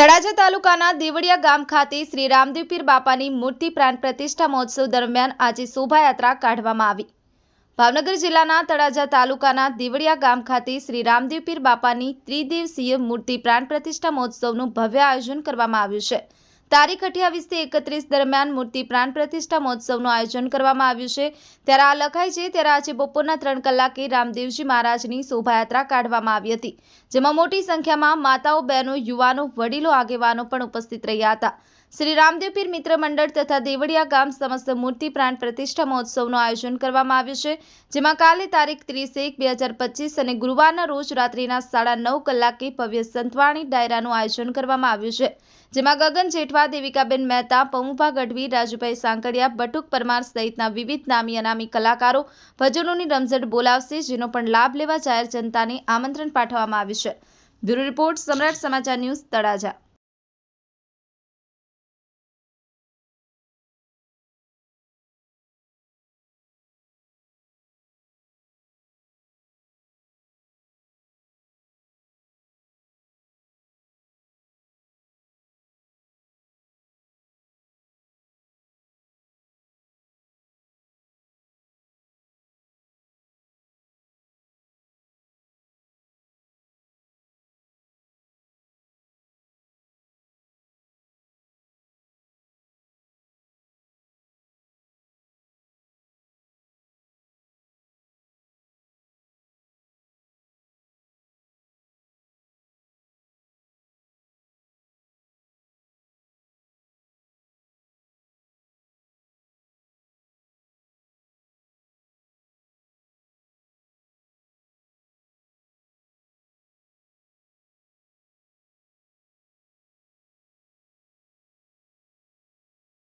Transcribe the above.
તળાજા તાલુકાના દેવળિયા ગામ ખાતે શ્રી રામદેવપીર બાપાની મૂર્તિ પ્રાણ પ્રતિષ્ઠા મહોત્સવ દરમિયાન આજે શોભાયાત્રા કાઢવામાં આવી. ભાવનગર જિલ્લાના તળાજા તાલુકાના દેવળિયા ગામ ખાતે શ્રી રામદેવપીર બાપાની ત્રિદિવસીય મૂર્તિ પ્રાણ પ્રતિષ્ઠા મહોત્સવનું ભવ્ય આયોજન કરવામાં આવ્યું છે. તારીખ અઠ્યાવીસથી એકત્રીસ દરમિયાન મૂર્તિ પ્રાણ પ્રતિષ્ઠા મહોત્સવનું આયોજન કરવામાં આવ્યું છે. ત્યારે આ લખાય છે, ત્યારે આજે બપોરના ત્રણ કલાકે રામદેવજી મહારાજની શોભાયાત્રા કાઢવામાં આવી હતી, જેમાં મોટી સંખ્યામાં માતાઓ, બહેનો, યુવાનો, વડીલો, આગેવાનો પણ ઉપસ્થિત રહ્યા હતા. શ્રી રામદેવ પીર મિત્ર મંડળ તથા દેવળિયા ગામ સમસ્ત મૂર્તિ પ્રાણ પ્રતિષ્ઠા મહોત્સવનું આયોજન કરવામાં આવ્યું છે, જેમાં કાલે તારીખ ત્રીસ એક બે હજાર પચીસ અને ગુરુવારના રોજ રાત્રિના સાડા નવ કલાકે ભવ્ય સંતવાણી ડાયરાનું આયોજન કરવામાં આવ્યું છે. જેમાં ગગન જેઠવા, દેવિકાબેન મહેતા પમુભા ગઢવી, રાજુભાઈ સાંકળિયા બટુક પરમાર સહિતના વિવિધ નામી અનામી કલાકારો ભજનોની રમઝટ બોલાવશે, જેનો પણ લાભ લેવા જાહેર જનતાને આમંત્રણ પાઠવવામાં આવ્યું છે. બ્યુરો રિપોર્ટ સમ્રાટ સમાચાર ન્યૂઝ તળાજા.